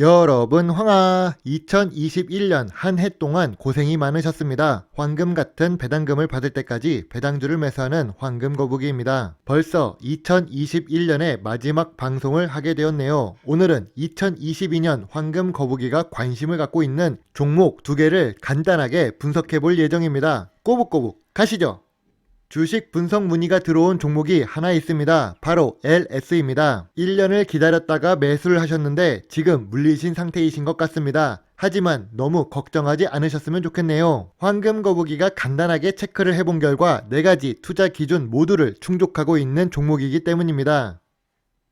여러분 황하 2021년 한 해 동안 고생이 많으셨습니다. 황금 같은 배당금을 받을 때까지 배당주를 매수하는 황금 거북이입니다. 벌써 2021년의 마지막 방송을 하게 되었네요. 오늘은 2022년 황금 거북이가 관심을 갖고 있는 종목 두 개를 간단하게 분석해 볼 예정입니다. 꼬북꼬북 가시죠. 주식 분석 문의가 들어온 종목이 하나 있습니다. 바로 LS입니다. 1년을 기다렸다가 매수를 하셨는데 지금 물리신 상태이신 것 같습니다. 하지만 너무 걱정하지 않으셨으면 좋겠네요. 황금 거북이가 간단하게 체크를 해본 결과 4가지 투자 기준 모두를 충족하고 있는 종목이기 때문입니다.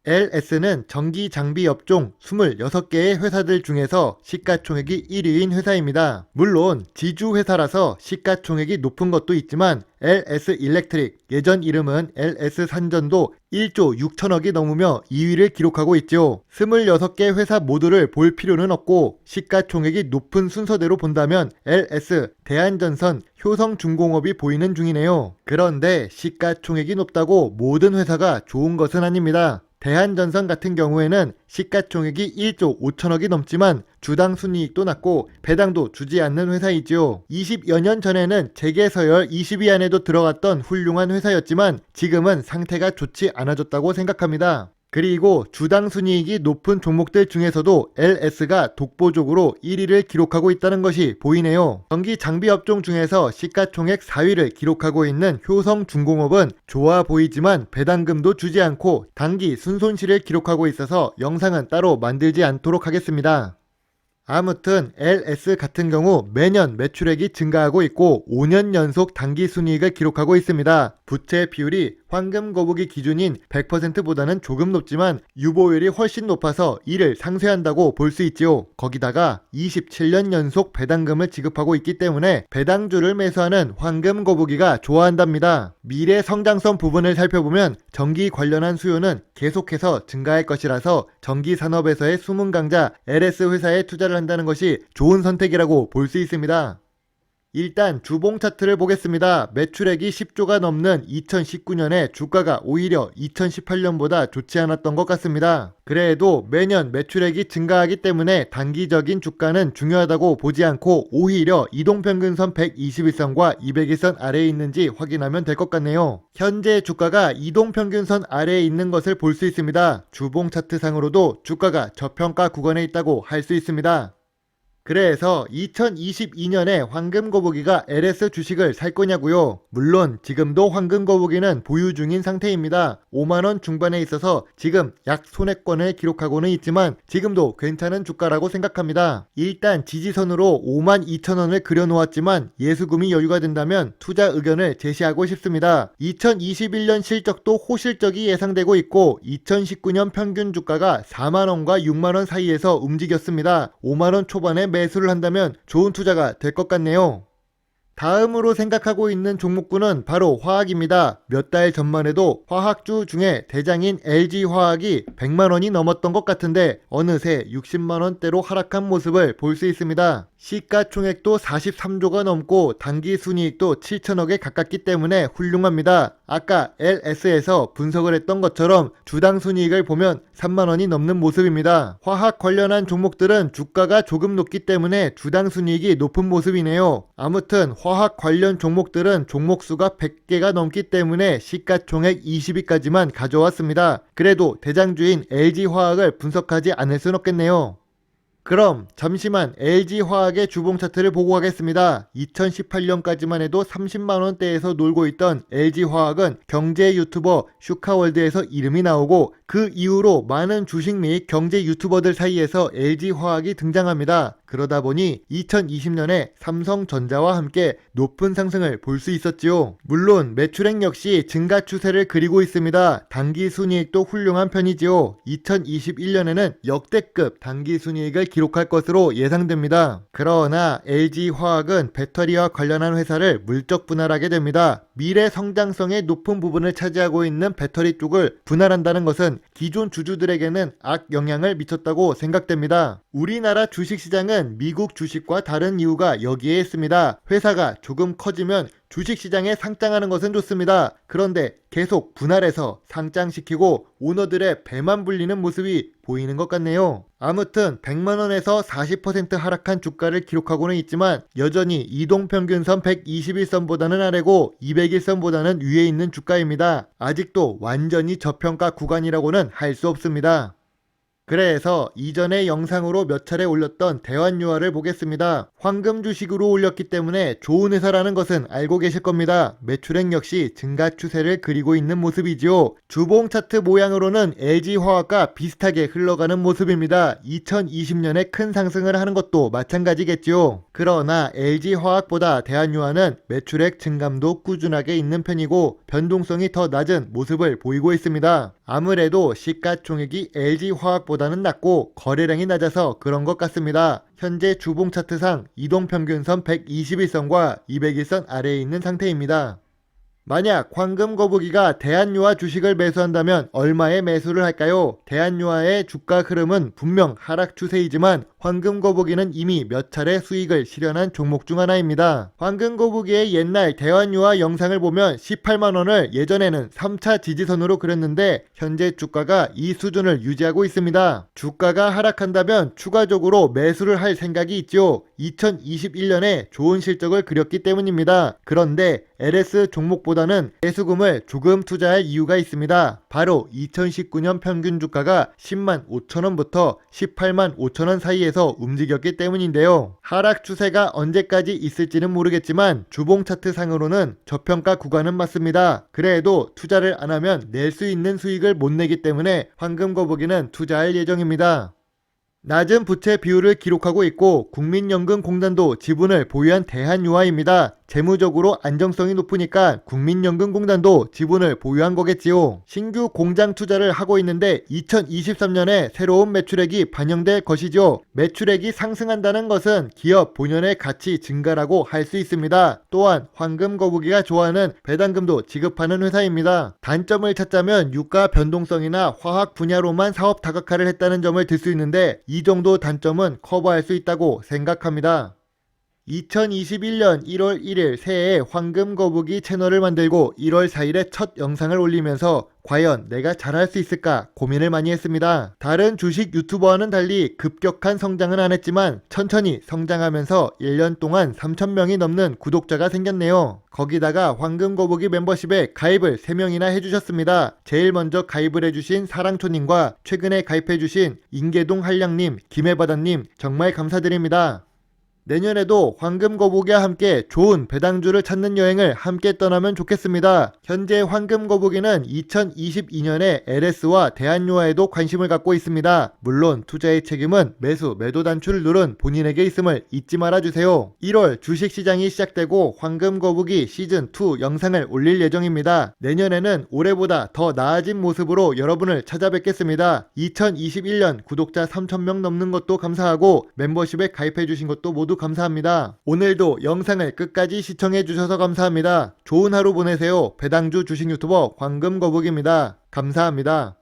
LS는 전기 장비 업종 26개의 회사들 중에서 시가총액이 1위인 회사입니다. 물론 지주 회사라서 시가총액이 높은 것도 있지만 LS 일렉트릭 예전 이름은 LS 산전도 1조 6천억이 넘으며 2위를 기록하고 있죠. 26개 회사 모두를 볼 필요는 없고 시가총액이 높은 순서대로 본다면 LS, 대한전선, 효성중공업이 보이는 중이네요. 그런데 시가총액이 높다고 모든 회사가 좋은 것은 아닙니다. 대한전선 같은 경우에는 시가총액이 1조 5천억이 넘지만 주당 순이익도 낮고 배당도 주지 않는 회사이지요. 20여 년 전에는 재계서열 20위 안에도 들어갔던 훌륭한 회사였지만 지금은 상태가 좋지 않아졌다고 생각합니다. 그리고 주당 순이익이 높은 종목들 중에서도 LS가 독보적으로 1위를 기록하고 있다는 것이 보이네요. 전기 장비 업종 중에서 시가총액 4위를 기록하고 있는 효성중공업은 좋아 보이지만 배당금도 주지 않고 단기 순손실을 기록하고 있어서 영상은 따로 만들지 않도록 하겠습니다. 아무튼 LS 같은 경우 매년 매출액이 증가하고 있고 5년 연속 단기 순이익을 기록하고 있습니다. 부채 비율이 황금 거북이 기준인 100%보다는 조금 높지만 유보율이 훨씬 높아서 이를 상쇄한다고 볼 수 있지요. 거기다가 27년 연속 배당금을 지급하고 있기 때문에 배당주를 매수하는 황금 거북이가 좋아한답니다. 미래 성장성 부분을 살펴보면 전기 관련한 수요는 계속해서 증가할 것이라서 전기 산업에서의 숨은 강자 LS 회사에 투자를 한다는 것이 좋은 선택이라고 볼 수 있습니다. 일단 주봉 차트를 보겠습니다. 매출액이 10조가 넘는 2019년에 주가가 오히려 2018년보다 좋지 않았던 것 같습니다. 그래도 매년 매출액이 증가하기 때문에 단기적인 주가는 중요하다고 보지 않고 오히려 이동평균선 121선과 201선 아래에 있는지 확인하면 될 것 같네요. 현재 주가가 이동평균선 아래에 있는 것을 볼 수 있습니다. 주봉 차트상으로도 주가가 저평가 구간에 있다고 할 수 있습니다. 그래서 2022년에 황금거북이가 LS 주식을 살 거냐고요? 물론 지금도 황금거북이는 보유 중인 상태입니다. 5만원 중반에 있어서 지금 약 손해권을 기록하고는 있지만 지금도 괜찮은 주가라고 생각합니다. 일단 지지선으로 5만 2천원을 그려놓았지만 예수금이 여유가 된다면 투자 의견을 제시하고 싶습니다. 2021년 실적도 호실적이 예상되고 있고 2019년 평균 주가가 4만원과 6만원 사이에서 움직였습니다. 5만원 초반에 매수를 한다면 좋은 투자가 될 것 같네요. 다음으로 생각하고 있는 종목군은 바로 화학입니다. 몇 달 전만 해도 화학주 중에 대장인 LG화학이 100만원이 넘었던 것 같은데 어느새 60만원대로 하락한 모습을 볼 수 있습니다. 시가총액도 43조가 넘고 단기 순이익도 7천억에 가깝기 때문에 훌륭합니다. 아까 LS에서 분석을 했던 것처럼 주당 순이익을 보면 3만원이 넘는 모습입니다. 화학 관련한 종목들은 주가가 조금 높기 때문에 주당 순이익이 높은 모습이네요. 아무튼 화학 관련 종목들은 종목수가 100개가 넘기 때문에 시가총액 20위까지만 가져왔습니다. 그래도 대장주인 LG화학을 분석하지 않을 순 없겠네요. 그럼 잠시만 LG화학의 주봉 차트를 보고 가겠습니다. 2018년까지만 해도 30만원대에서 놀고 있던 LG화학은 경제 유튜버 슈카월드에서 이름이 나오고 그 이후로 많은 주식 및 경제 유튜버들 사이에서 LG화학이 등장합니다. 그러다 보니 2020년에 삼성전자와 함께 높은 상승을 볼 수 있었지요. 물론 매출액 역시 증가 추세를 그리고 있습니다. 단기 순이익도 훌륭한 편이지요. 2021년에는 역대급 단기 순이익을 기록할 것으로 예상됩니다. 그러나 LG화학은 배터리와 관련한 회사를 물적 분할하게 됩니다. 미래 성장성의 높은 부분을 차지하고 있는 배터리 쪽을 분할한다는 것은 기존 주주들에게는 악 영향을 미쳤다고 생각됩니다. 우리나라 주식시장은 미국 주식과 다른 이유가 여기에 있습니다. 회사가 조금 커지면 주식시장에 상장하는 것은 좋습니다. 그런데 계속 분할해서 상장시키고 오너들의 배만 불리는 모습이 보이는 것 같네요. 아무튼 100만원에서 40% 하락한 주가를 기록하고는 있지만 여전히 이동평균선 121선보다는 아래고 201선보다는 위에 있는 주가입니다. 아직도 완전히 저평가 구간이라고는 할 수 없습니다. 그래서 이전의 영상으로 몇 차례 올렸던 대환유화를 보겠습니다. 황금 주식으로 올렸기 때문에 좋은 회사라는 것은 알고 계실 겁니다. 매출액 역시 증가 추세를 그리고 있는 모습이지요. 주봉 차트 모양으로는 LG화학과 비슷하게 흘러가는 모습입니다. 2020년에 큰 상승을 하는 것도 마찬가지겠지요. 그러나 LG화학보다 대한유화는 매출액 증감도 꾸준하게 있는 편이고 변동성이 더 낮은 모습을 보이고 있습니다. 아무래도 시가총액이 LG화학보다 는 낮고 거래량이 낮아서 그런 것 같습니다. 현재 주봉 차트상 이동평균선 121선과 201선 아래에 있는 상태입니다. 만약 황금 거북이가 대한유화 주식을 매수한다면 얼마에 매수를 할까요? 대한유화의 주가 흐름은 분명 하락 추세이지만 황금 거북이는 이미 몇 차례 수익을 실현한 종목 중 하나입니다. 황금 거북이의 옛날 대한유화 영상을 보면 18만원을 예전에는 3차 지지선으로 그렸는데 현재 주가가 이 수준을 유지하고 있습니다. 주가가 하락한다면 추가적으로 매수를 할 생각이 있죠. 2021년에 좋은 실적을 그렸기 때문입니다. 그런데 LS 종목보다는 대수금을 조금 투자할 이유가 있습니다. 바로 2019년 평균 주가가 10만 5천원부터 18만 5천원 사이에서 움직였기 때문인데요. 하락 추세가 언제까지 있을지는 모르겠지만 주봉 차트 상으로는 저평가 구간은 맞습니다. 그래도 투자를 안 하면 낼 수 있는 수익을 못 내기 때문에 황금 거북이는 투자할 예정입니다. 낮은 부채 비율을 기록하고 있고 국민연금공단도 지분을 보유한 대한유화입니다. 재무적으로 안정성이 높으니까 국민연금공단도 지분을 보유한 거겠지요. 신규 공장 투자를 하고 있는데 2023년에 새로운 매출액이 반영될 것이죠. 매출액이 상승한다는 것은 기업 본연의 가치 증가라고 할 수 있습니다. 또한 황금 거북이가 좋아하는 배당금도 지급하는 회사입니다. 단점을 찾자면 유가 변동성이나 화학 분야로만 사업 다각화를 했다는 점을 들 수 있는데 이 정도 단점은 커버할 수 있다고 생각합니다. 2021년 1월 1일 새해에 황금 거북이 채널을 만들고 1월 4일에 첫 영상을 올리면서 과연 내가 잘할 수 있을까 고민을 많이 했습니다. 다른 주식 유튜버와는 달리 급격한 성장은 안 했지만 천천히 성장하면서 1년 동안 3,000명이 넘는 구독자가 생겼네요. 거기다가 황금 거북이 멤버십에 가입을 3명이나 해주셨습니다. 제일 먼저 가입을 해주신 사랑초님과 최근에 가입해주신 인계동 한량님, 김해바다님 정말 감사드립니다. 내년에도 황금 거북이와 함께 좋은 배당주를 찾는 여행을 함께 떠나면 좋겠습니다. 현재 황금 거북이는 2022년에 LS와 대한유화에도 관심을 갖고 있습니다. 물론 투자의 책임은 매수, 매도 단추를 누른 본인에게 있음을 잊지 말아주세요. 1월 주식시장이 시작되고 황금 거북이 시즌2 영상을 올릴 예정입니다. 내년에는 올해보다 더 나아진 모습으로 여러분을 찾아뵙겠습니다. 2021년 구독자 3,000명 넘는 것도 감사하고 멤버십에 가입해주신 것도 모두 감사합니다. 오늘도 영상을 끝까지 시청해주셔서 감사합니다. 좋은 하루 보내세요. 배당주 주식 유튜버 황금 거북입니다. 감사합니다.